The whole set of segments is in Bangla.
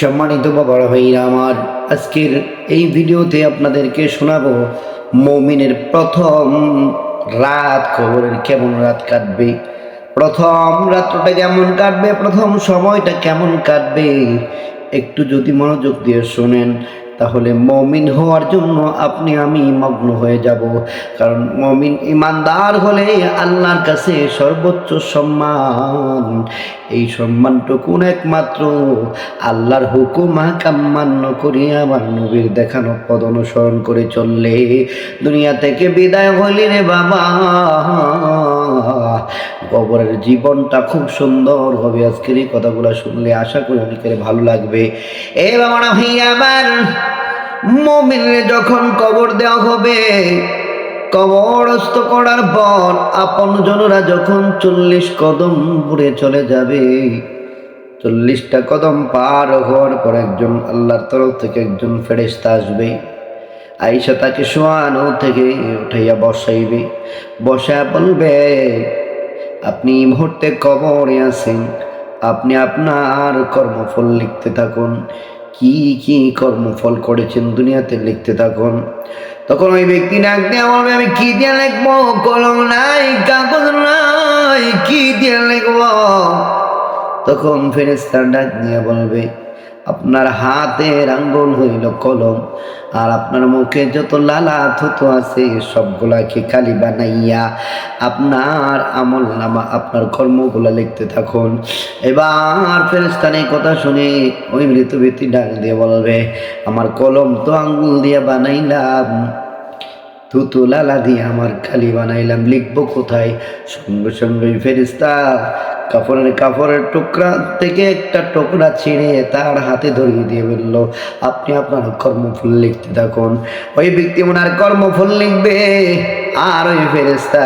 সম্মানিত বাবার ভাইরা আমার আজকের এই ভিডিওতে আপনাদেরকে শোনাবো মৌমিনের প্রথম রাত খবরের কেমন রাত কাটবে? প্রথম রাত্রটা কেমন কাটবে? প্রথম সময়টা কেমন কাটবে? একটু যদি মনোযোগ দিয়ে শোনেন। তাহলে মমিন হওয়ার জন্য আপনি, আমি মগ্ন হয়ে যাব। কারণ মমিন ইমানদার হলে আল্লাহর কাছে সর্বোচ্চ সম্মান। এই সম্মানটুকু একমাত্র আল্লাহর হুকুম হাকাম মান্য করি আমার নবীর দেখানো পদ অনুসরণ করে চললে দুনিয়া থেকে বিদায় হলি রে বাবা। কবরের জীবনটা খুব সুন্দর হবে। আজকের এই কথাগুলো শুনলে আশা করি অনেকের ভালো লাগবে। এ বাবা আমার মমিনে যখন কবর দেওয়া হবে, কবরস্থ করার পর আপন জনরা যখন চল্লিশ কদম দূরে চলে যাবে, চল্লিশটা কদম পার হওয়ার পর একজন আল্লাহর তরফ থেকে একজন ফেরেস্তা আসবে। আইসা তাকে শোয়ানো থেকে উঠাইয়া বসাইবে। বসা বলবে, আপনি এই মুহূর্তে কবরে আছেন। আপনি আপনার কর্মফল লিখতে থাকুন। কি কি কর্মফল করেছেন দুনিয়াতে লিখতে থাকুন। তখন ওই ব্যক্তি ডাকতে বলবে, আমি কি দিয়ে লিখব? কলম নাই, কাগজ নাই, কি দিয়ে লিখব? তখন ফেরেস্তার ডাক নিয়ে বলবে আপনার হাতের আঙ্গুল হইল কলম, আর আপনার মুখে যত লালা থুতু আছে, সবগুলাকে খালি বানাইয়া আপনার আমল নামা, আপনার কর্মগুলা লিখতে থাকুন। এবার ফেরেস্তান কথা শুনে ওই মৃত ব্যক্তি ডাক দিয়ে বলবে, আমার কলম তো আঙ্গুল দিয়ে বানাইলাম, থুতু লালা দিয়ে আমার খালি বানাইলাম, লিখব কোথায়? সঙ্গে সঙ্গে ফেরিস্তা কাপড়ের কাপড়ের টুকরা থেকে একটা টুকরা ছিঁড়ে তার হাতে ধরিয়ে দিয়ে বলল, আপনি আপনার কর্মফল লিখতে থাকুন। ওই ব্যক্তি ওনার কর্মফল লিখবে আর ওই ফেরেস্তা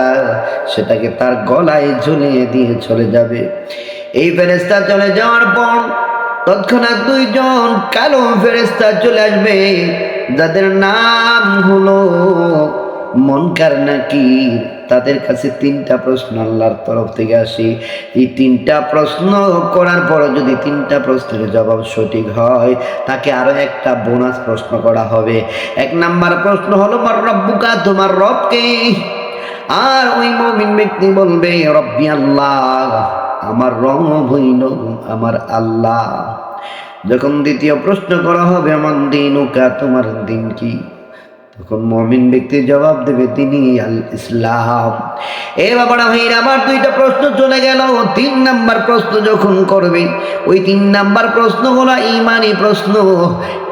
সেটাকে তার গলায় ঝুলিয়ে দিয়ে চলে যাবে। এই ফেরেস্তা চলে যাওয়ার পর তৎক্ষণাৎ দুইজন কালো ফেরেস্তা চলে আসবে, যাদের নাম হলো মনকার নাকি তাদের কাছে তিনটা প্রশ্ন, আল্লাহর তরফ থেকে আসে। এই তিনটা প্রশ্ন করার পর যদি তিনটা প্রশ্নের জবাব সঠিক হয়, তাকে আরও একটা বোনাস প্রশ্ন করা হবে। এক নাম্বার প্রশ্ন হলো, মার রব্বুকা, তোমার রবকে আর ওই মমিন ব্যক্তি বলবে, রব্বি আল্লাহ, আমার রং হইল আমার আল্লাহ। যখন দ্বিতীয় প্রশ্ন করা হবে, আমার দিন উকা তোমার দিন কি? তখন মমিন ব্যক্তি জবাব দেবে তিনি আল ইসলাম এ বাবারা ভাইরা আমার দুইটা প্রশ্ন চলে গেল। তিন নাম্বার প্রশ্ন যখন করবে, ওই তিন নাম্বার প্রশ্ন হলো ইমানি প্রশ্ন।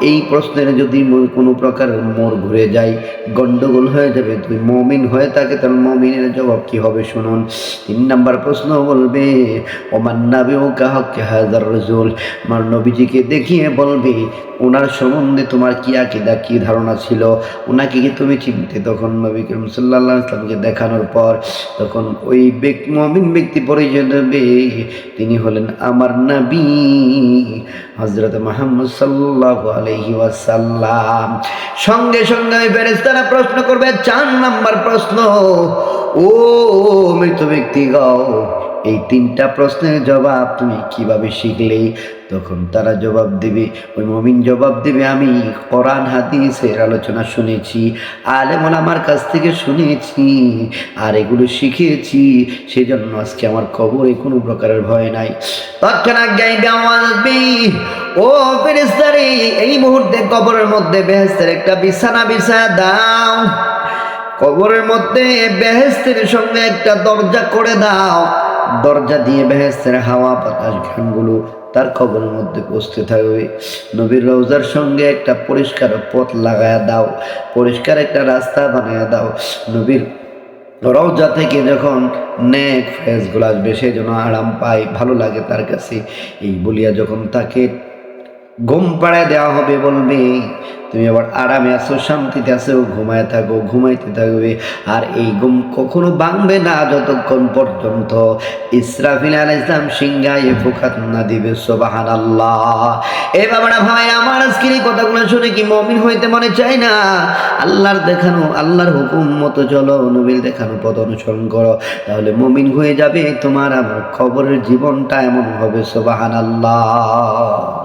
এই প্রশ্নের যদি কোনো প্রকার মোর ঘুরে যায় গন্ডগোল হয়ে যাবে তুই মমিন হয়ে থাকে, তাহলে মমিনের জবাব কি হবে শুনুন। তিন নাম্বার প্রশ্ন বলবে, ওমান নাবি ও কাহকে হাজার রজুল? আমার নবীজিকে দেখিয়ে বলবে, ওনার সম্বন্ধে তোমার কি আকিদা, কি ধারণা ছিল? ওনাকে কি তুমি চিনতে? তখন নবী করিম সাল্লাহ ইসলামকে দেখানোর পর তখন ওই মমিন ব্যক্তি পরিচয় দেবে তিনি হলেন আমার নবী হজরত মাহমুদ সাল্লাহ আলহি ওয়াসাল্লাম। সঙ্গে সঙ্গে ওই ফেরেস্তারা প্রশ্ন করবে, চার নাম্বার প্রশ্ন, ও মৃত ব্যক্তি গাও এই তিনটা প্রশ্নের জবাব তুমি কীভাবে শিখলে? তখন তারা জবাব দেবে, ওই মমিন জবাব দেবে, আমি কোরআন, হাদিসের আলোচনা শুনেছি আলেমন আমার কাছ থেকে শুনেছি, আর এগুলো শিখেছি, সেজন্য আজকে আমার কবরে কোনো প্রকারের ভয় নাই। ও ফেরেস্তারে এই মুহূর্তে কবরের মধ্যে বেহেস্তের একটা বিছানা বিছায়া দাও। কবরের মধ্যে বেহেস্তের সঙ্গে একটা দরজা করে দাও। দরজা দিয়ে বেহেস্তের হাওয়া বাতাস ঘানগুলো তার খবরের মধ্যে পৌঁছতে থাকবে নবীর রোজার সঙ্গে একটা পরিষ্কার পথ লাগায়া দাও, পরিষ্কার একটা রাস্তা বানাইয়া দাও। নবীর রওজা থেকে যখন নেক ফেসগুলো আসবে সেই জন্য আরাম পায়, ভালো লাগে তার কাছে। এই বলিয়া যখন তাকে ঘুম পাড়ায় দেওয়া হবে বলবে তুমি আবার আরামে আছো, শান্তিতে আছো, ঘুমায় থাকো, ঘুমাইতে থাকবে। আর এই ঘুম কখনো ভাঙবে না যতক্ষণ পর্যন্ত। ইসরাফিল আল ইসলাম সিংহায় ফুকাত না দিবে সোবাহান আল্লাহ এ বাবারা ভাই, আমার আজকের এই কথাগুলো শুনে কি মমিন হইতে মনে চাই না? আল্লাহর দেখানো, আল্লাহর হুকুম মতো চলো, নবীর দেখানো পথ অনুসরণ করো। তাহলে মমিন হয়ে যাবে, তোমার আমার খবরের জীবনটা এমন হবে সোবাহান আল্লাহ